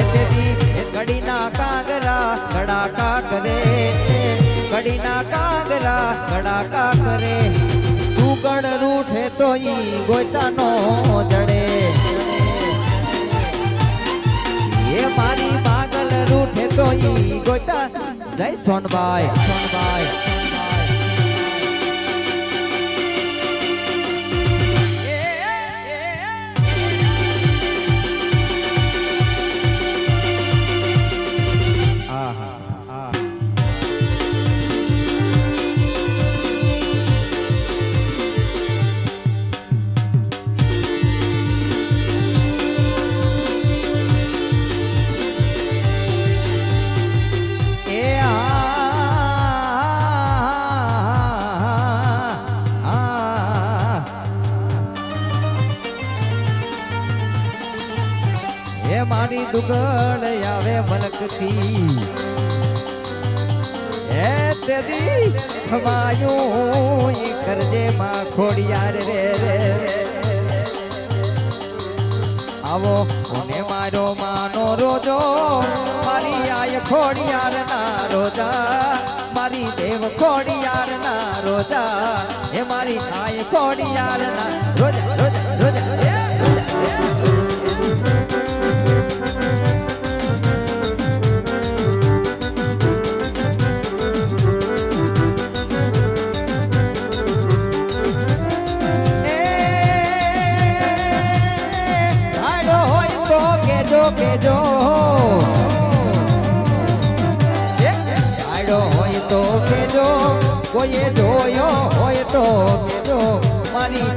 એ તેથી એ કડીના કાગરા કડાકા કરે. કડીના કાગરા કડાકા કરે. ડુંગર રૂઠે તો ઈ ગોતાનો જડે. એ મારી પાગલ રૂઠે તો ઈ જય સોનભાઈ સોનબાઈ. મારી દુગળ આવે મલકથી. હે તેદી હમાયું કરજે માં ખોડિયાર રે રે આવો, કોને મારો માનો રોજો? મારી આય ખોડિયાર ના રોજા. મારી દેવ ખોડિયાર ના રોજા. હે મારી આય ખોડિયાર ના રોજા રોજા રોજા. ઝાડો હોય તો કેજો કોઈએ જોયો હોય તો કેજો મારી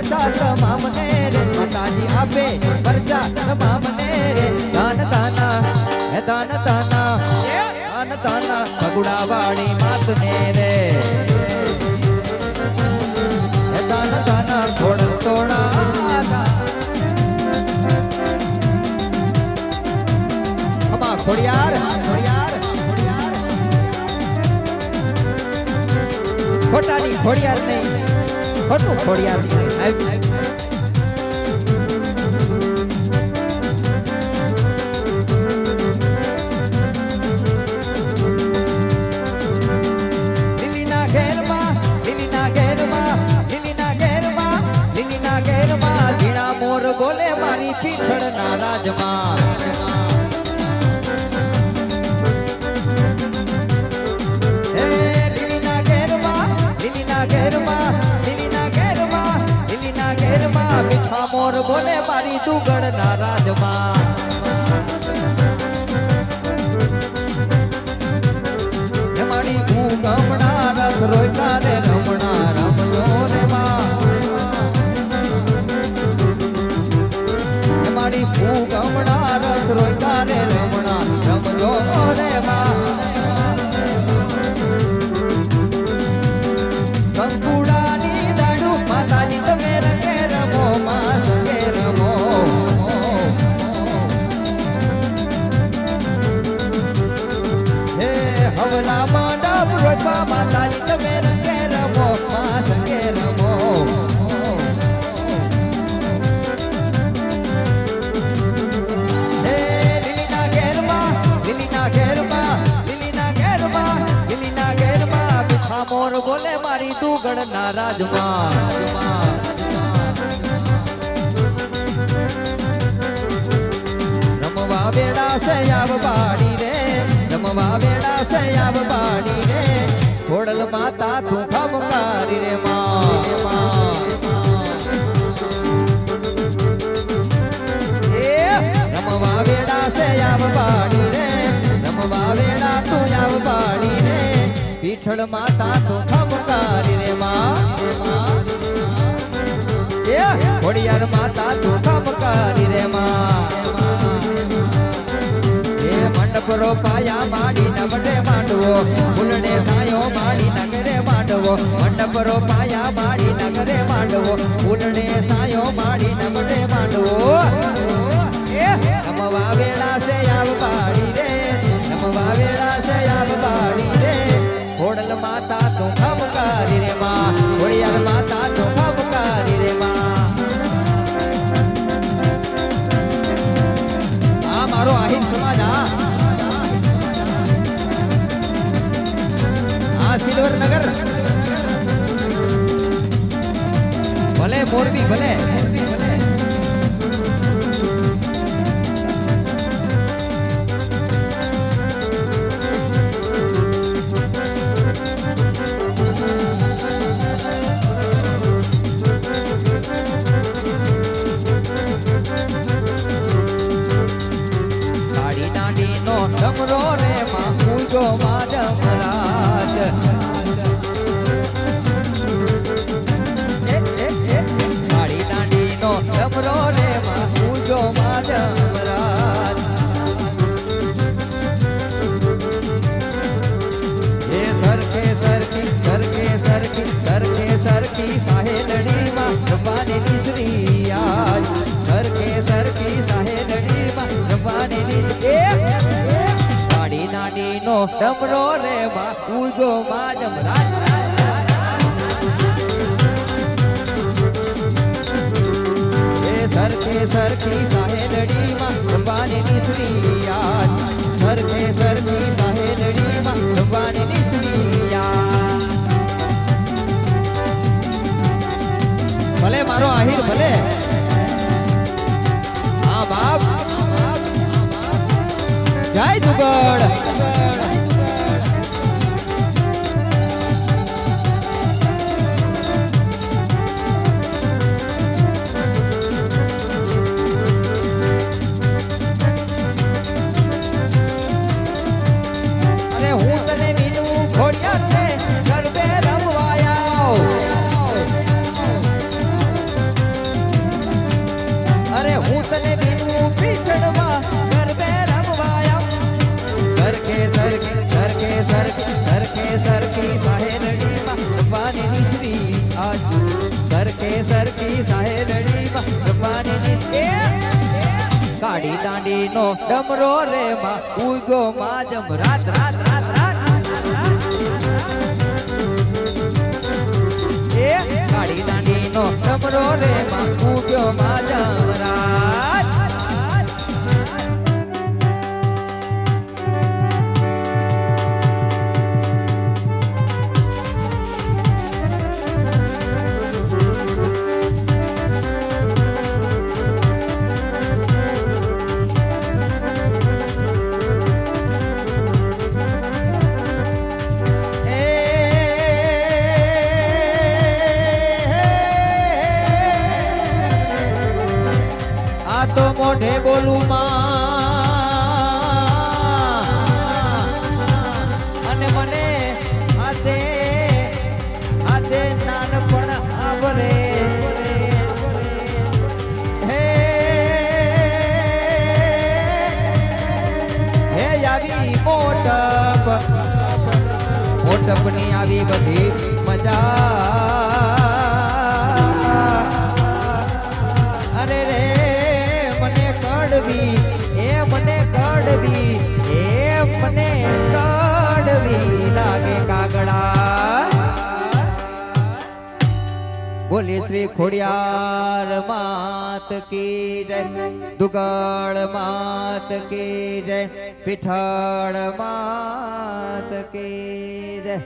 પરચા તમામને રે માતાજી આપે પરચા તમામને રે દાન દાના હે દાન દાના દાન દાના ભગુડા વાળી માતને રે હે દાન દાના ખોડલ તોડા અમા ખોડિયાર ખોડિયાર ખોટાની ખોડિયાર નહીં. ખોટું ખોડિયાર નહીં આવ- મારી દુગડના રાજમાં મારી હું ગમણા દુગડના રાજમાં રમવા બેડા સયાવ પાડી રે રમવા બેડા સયાવ પાડી રે. ખોડલ માતા વિઠળ માતા તો ખમકારી રે માં. એ ખોડિયાર માતા તો ખમકારી રે માં. એ મંડપરો પાયા માડી નવડે માંડવો. ફૂલડે પાયો માડી નગરે માંડવો. મંડપરો પાયા ડમરો રે માં પૂજો માધવ ડમરો રે માં ઉગો રાજ. એ સરખે સરખી સાહેલડીમાં આજ સરખે સાહેલડીમાં નીસરી આજ ભલે મારો આહિર ભલે. હા બાપ. જય જુગડ. સરખે સરખી સાહેલડીમાં રમવાની નીચરી આજ. સરખી સાહેલડીમાં રમવાની નીચરી કાળી દાંડીનો ડમરો રે માં ઉગો માજમ. રાત રાત રાત રાત. તો મોઢે બોલું માં. અને મને હાથે હાથે નાનપણ આવરે. હે હે આવી મોટપ, મોટપની આવી બધી મજા. કડવી એ મને કડવી એ મને કડવી લાગે કાગડા. બોલી શ્રી ખોડિયાર માત કી જય, દુગળ માત કી જય, પીઠળ માત કી જય.